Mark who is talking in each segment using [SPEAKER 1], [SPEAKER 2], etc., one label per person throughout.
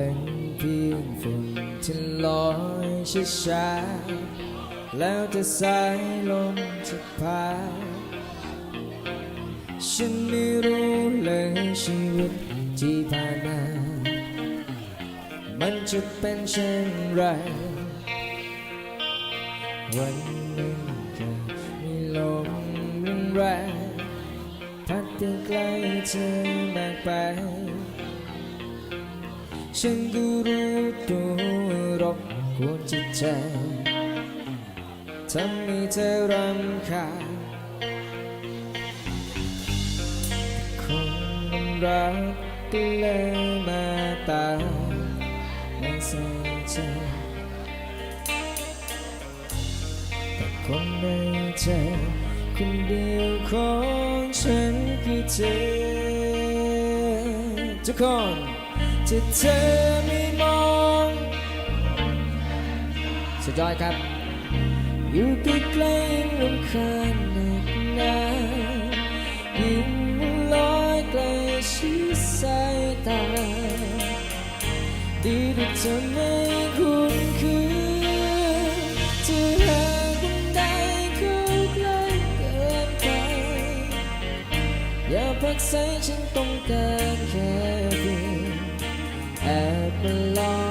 [SPEAKER 1] เป็นเพียงฝุ่นที่ลอยช้าๆแล้วจะสายลมจะพาฉันไม่รู้เลยชีวิตที่ผ่านมา มันจะเป็นเช่นไร วันหนึ่งจะมีลมแรงพัดไปไกลเธอมากไป ฉันก็รู้ตัวรบกวนจิตใจทำให้เธอรำคาญคนรักก็เลยมาตามไม่ใส่ใจแต่คนในใจคนเดียวของฉันคือเธอทุกคน จะเธอไม่มองสุดยอดครับ อยู่ใกล้ๆรำคาญหนักหนายิ่งลอยใกล้ชิดสายตา ดีที่เธอไม่คุ้นคือจะหาคนใดเข้าใกล้เกินไป อย่าพักใส่ฉันต้องการแค่ อ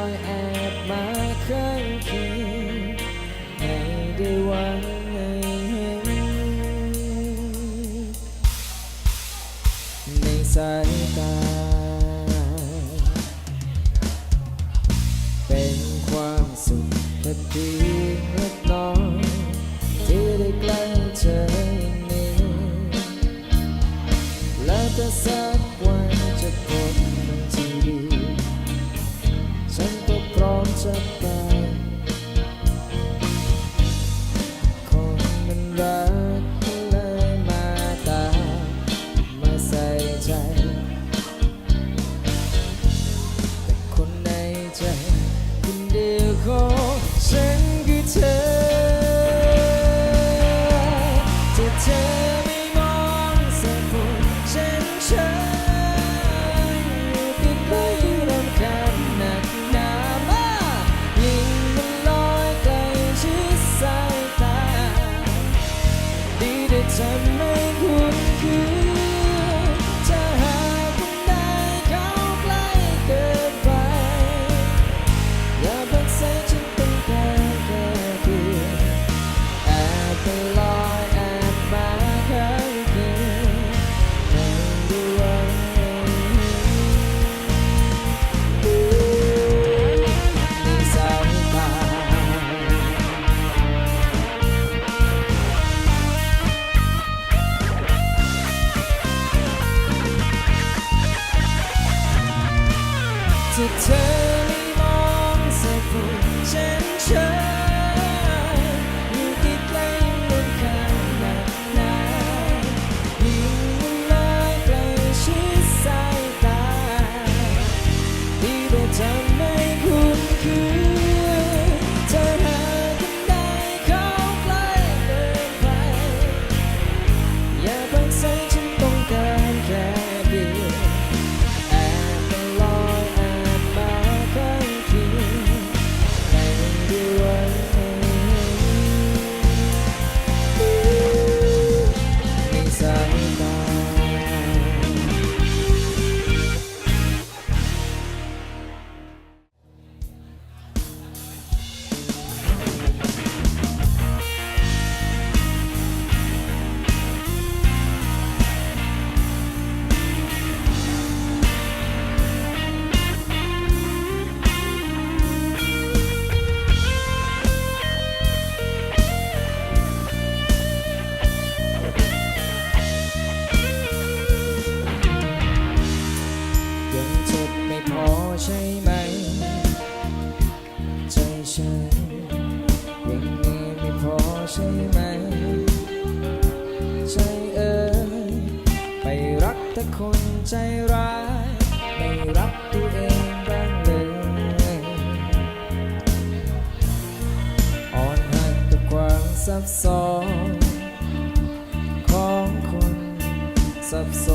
[SPEAKER 1] ถ้า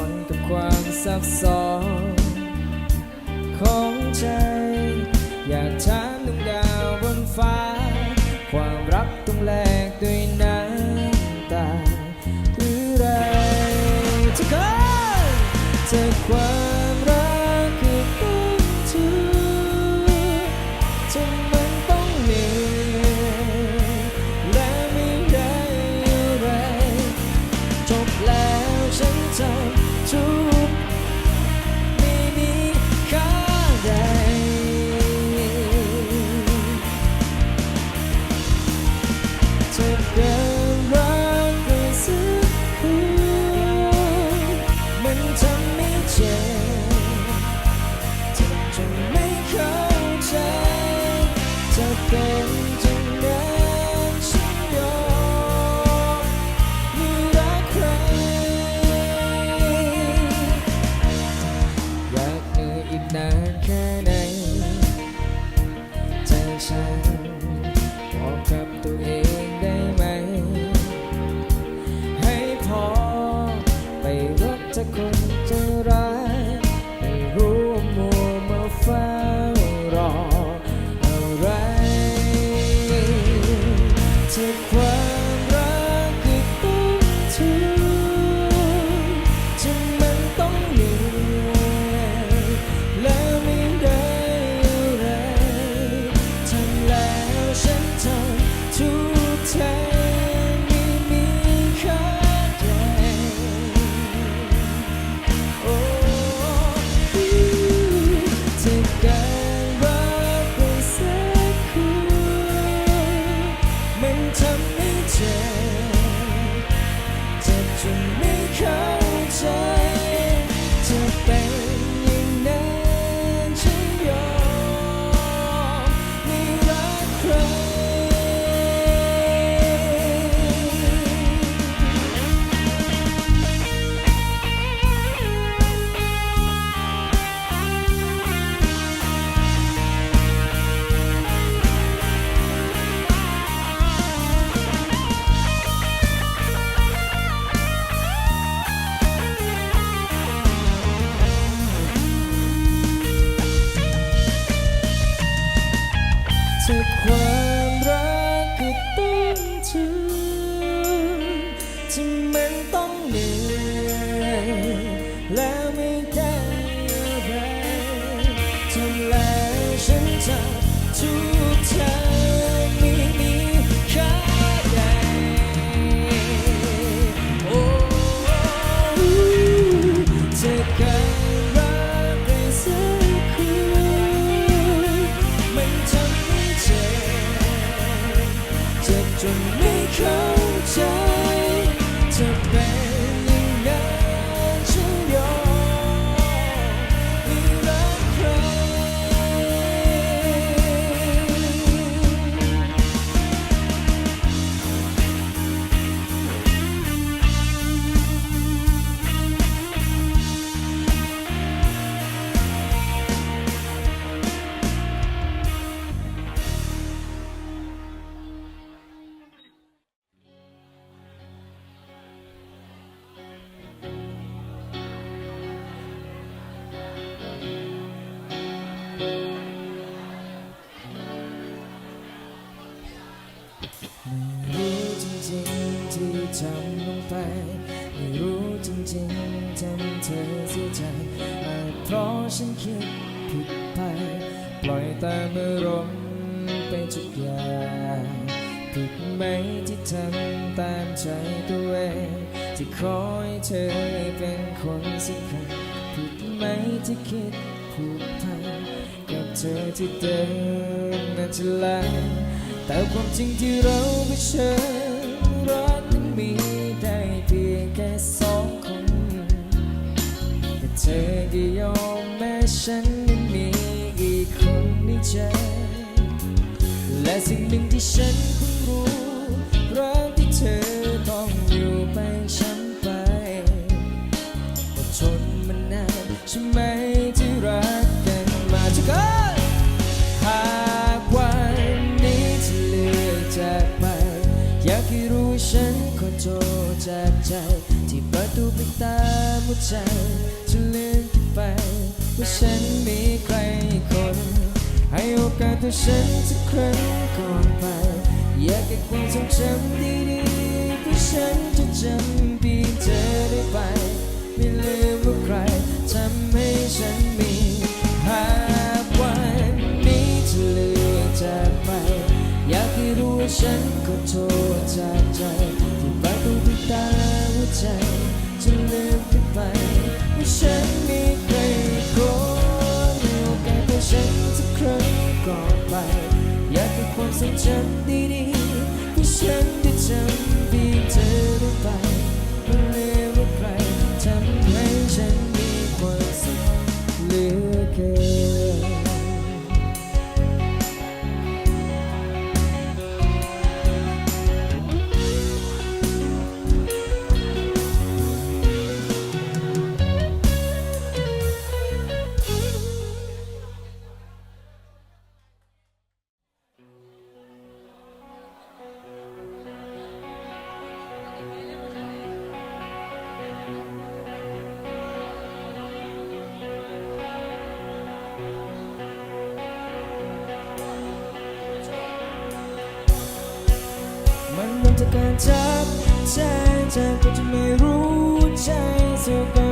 [SPEAKER 1] นกับความซับซ้อนของใจ ไม่รู้จริงๆทำเธอเสียใจอาจเพราะฉันคิดผิดไป ปล่อยตามอารมณ์ไปทุกอย่างผิดไหมที่ทำตามใจตัวเองที่ขอให้เธอเป็นคนสำคัญผิดไหมที่คิดผูกพันกับเธอที่เดินมาจะลาแต่ความจริงที่เราเผชิญรักนั้นมี เพียงแค่สองคนแต่เธอก็ยอมแม้ฉันนั้นมีอีกคนในใจและสิ่งหนึ่งที่ฉัน ตาหัวใจจะลืมนไป ว่าฉันมีใครคน ให้โอกาสตัวฉันสักครั้งก่อนไป อยากให้ความทรงจำดีๆเพื่อฉันจะจำเพีเธอได้ไป ไม่ลืมว่าใครทำให้ฉันมีภาพวันนี้จะเลือกจากไป อยากให้รู้ว่าฉันขอโทษจากใจ ฉันมีใครคนโอกาสของฉันทุกครั้งก่อนไป อยากเป็ความทรงจำดีๆที่ฉัน การจับใจใจก็จะไม่รู้ใจเท่ากัน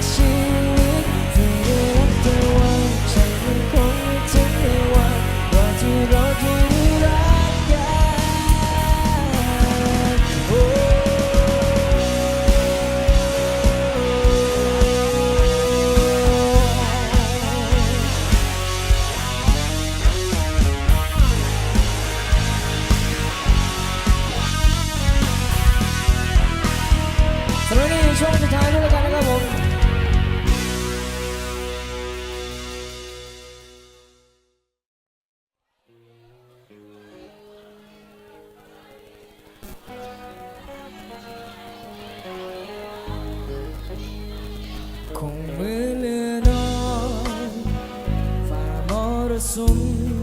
[SPEAKER 1] action. มี